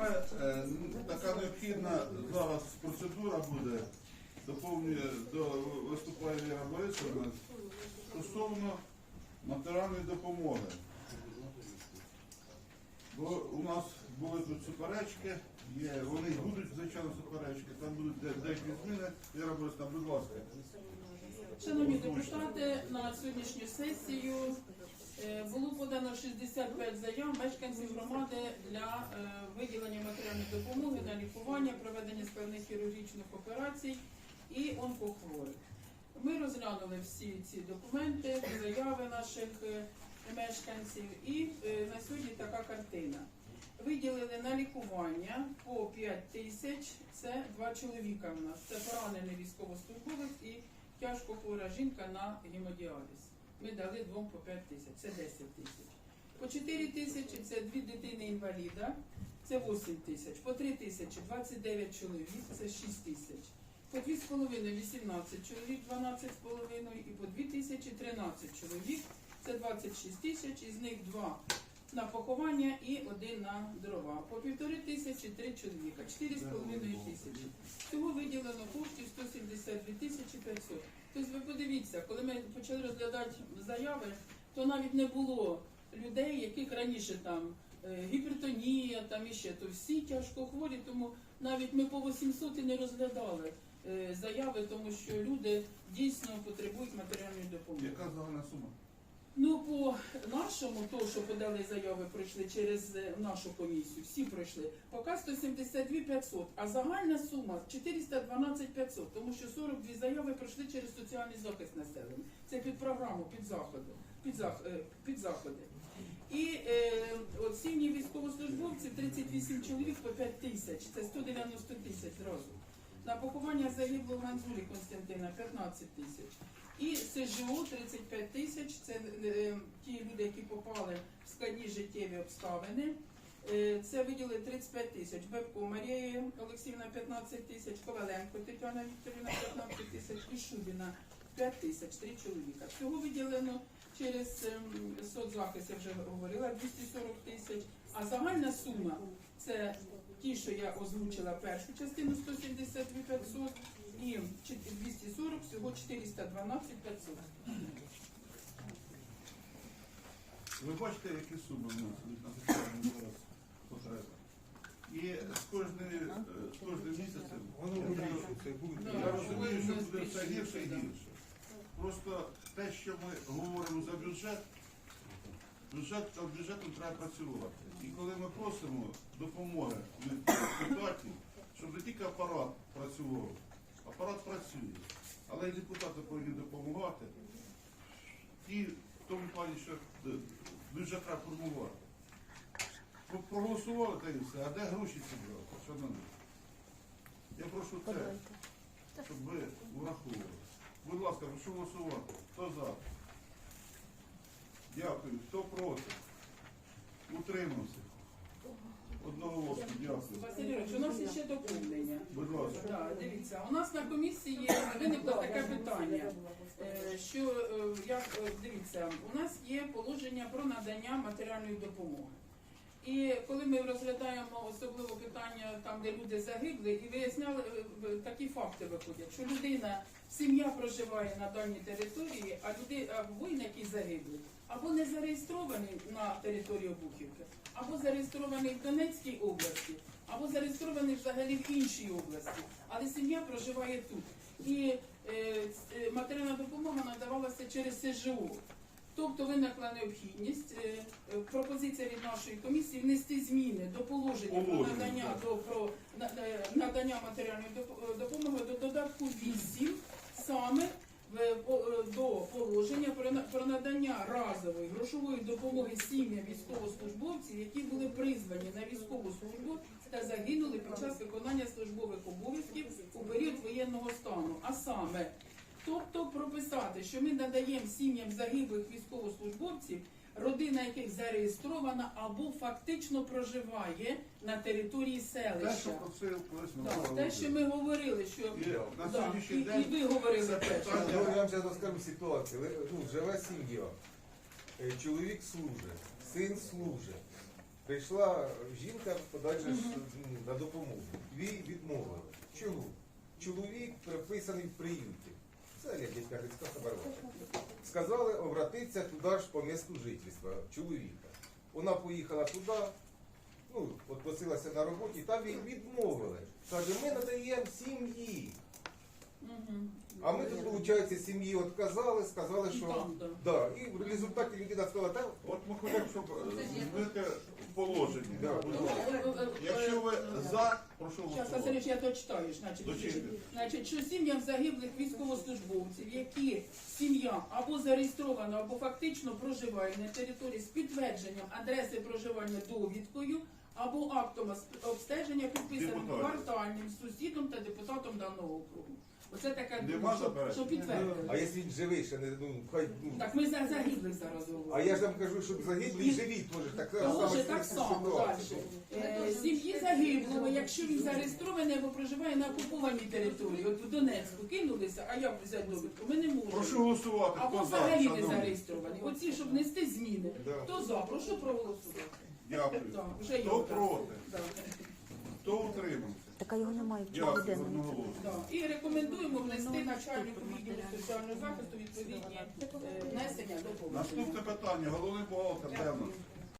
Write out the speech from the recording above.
Саме така необхідна зараз процедура буде, доповнює до виступає Віра Борисовна стосовно матеріальної допомоги. Бо у нас були тут суперечки, є, вони будуть, звичайно, суперечки, там будуть де- деякі зміни. Віра Борисовна, будь ласка. Шановні депутати, на сьогоднішню сесію було подано 65 заяв мешканців громади для е, виділення матеріальної допомоги на лікування, проведення складних хірургічних операцій і онкохворих. Ми розглянули всі ці документи, заяви наших е, мешканців, і е, на сьогодні така картина. Виділили на лікування по 5 тисяч. Це два чоловіка в нас. Це поранений військовослужбовець і тяжко хвора жінка на гемодіаліз. Ми дали двом по 5 тисяч, це 10 тисяч. По 4 тисячі це дві дитини інваліда, це 8 тисяч. По 3 тисячі 29 чоловік, це 6 тисяч. По 2,5 18 чоловік, 12,5 і по 2 тисячі 13 чоловік, це 26 тисяч, із них 2 на поховання і один на дрова. По півтори тисячі три чоловіка, 4,5 тисячі. Всього виділено коштів 172 тисячі 500. Тобто ви подивіться, коли ми почали розглядати заяви, то навіть не було людей, яких раніше там е, гіпертонія, там іще, то всі тяжко хворі, тому навіть ми по 800 і не розглядали е, заяви, тому що люди дійсно потребують матеріальної допомоги. Яка загальна сума? Ну, по нашому, то, що подали заяви, пройшли через е, нашу комісію, всі пройшли, поки 172 500, а загальна сума 412 500, тому що 42 заяви пройшли через соціальний захист населення. Це під програму, під заходи, під, зах, е, під заходи. І е, от сім'ї військовослужбовців 38 чоловік по 5 тисяч, це 190 тисяч зразу. На поховання загиблого Ганзулі Константина 15 тисяч. І СЖО 35 тисяч. Це е, ті люди, які попали в складні життєві обставини. Е, Це виділи 35 тисяч. Бебко Марія Олексіївна 15 тисяч, Коваленко Тетяна Вікторівна 15 тисяч і Шубіна 5 тисяч, три чоловіка. Всього виділено через ем, соцзахист, я вже говорила, 240 тисяч. А загальна сума це ті, що я озвучила першу частину 172 500 і 240, всього 412 500. Ви бачите, які суми в нас зараз. І з кожним, е, кожним місяцем Воно буде це я розумію, що буде все гірше і гірше. Просто те, що ми говоримо за бюджет, бюджет бюджетом треба працювати. І коли ми просимо допомоги від депутатів, й депутати повинні допомагати. І в тому плані, що е, бюджет треба формувати. Про- Проголосували та і все, а де гроші ці брати? Шановні? Я прошу це, щоб ви враховували. Будь ласка, прошу голосувати. Хто за? Дякую. Хто проти? Утримався. Одного голосу, дякую. Василь Юрійович, у нас є ще Будь. Так, дивіться, у нас на комісії виникло таке питання, е, що е, як е, дивіться, у нас є положення про надання матеріальної допомоги. І коли ми розглядаємо особливо питання там, де люди загибли, і виясняли е, такі факти виходять, що людина, сім'я проживає на даній території, а люди, а воїн, який загиблий, або не зареєстрований на території Обухівки, або зареєстрований в Донецькій області, або зареєстрований взагалі в іншій області, але сім'я проживає тут. І е, е, матеріальна допомога надавалася через СЖУ. Тобто виникла необхідність, е, е, пропозиція від нашої комісії внести зміни до положення про надання до про надання матеріальної допомоги до додатку 8 саме до положення про надання разової грошової допомоги сім'ям військовослужбовців, які були призвані на військову службу та загинули під час виконання службових обов'язків у період воєнного стану. А саме Тобто прописати, що ми надаємо сім'ям загиблих військовослужбовців, родина яких зареєстрована або фактично проживає на території Те, що селища. просив колись Так, те, що ми говорили, що І на Да, сьогоднішній і, і день ви говорили це теж. питання- Я вам зараз розкажу ситуацію. Ви- Ну, живе сім'я. Е, Чоловік служить, син служить. Прийшла жінка подальше ж, на допомогу. Їй відмовили. Чому? Чоловік приписаний в приюті. Це дядька Грицька Соборова. Сказали обратитися туди ж по місту жительства чоловіка. Вона поїхала туди, ну, от на роботі, там їй відмовили. Каже, ми надаємо сім'ї. А ми тут, виходить, сім'ї відказали, сказали, що. там, да. Да, і в результаті людина сказала, так, От ми хочемо, щоб е, змінити положення. Да. Будь Ну, ласка. е, е, е, Якщо ви за, прошу Зараз, голосувати. Васильович, я дочитаю. Значить, Дочитуй. значить, що сім'ям загиблих військовослужбовців, які сім'я або зареєстрована, або фактично проживає на території з підтвердженням адреси проживання довідкою, або актом ос- обстеження підписаним Депутатів. квартальним сусідом та депутатом даного округу. Оце така Нема що, заперечень? що підтвердили. а якщо він живий, ще не, ну, хай, ну, Так ми за загиблих зараз говоримо. А я ж вам кажу, щоб загиблі і живі теж так само так само далі. Е, Сім'ї загиблого, якщо він зареєстрований або проживає на окупованій території, от в Донецьку кинулися, а як взяти довідку? Ми не Прошу можемо. голосувати. Або Хто за? взагалі не шановні? зареєстровані. Оці, щоб внести зміни. Да. Хто за? Прошу проголосувати. Дякую. Так, вже є Хто проти? Да. Хто утримався? Так а його немає в чому Дякую, денному. І рекомендуємо внести начальнику відділу соціального захисту відповідні е, внесення до. Наступне питання. Головний бухгалтер Демна.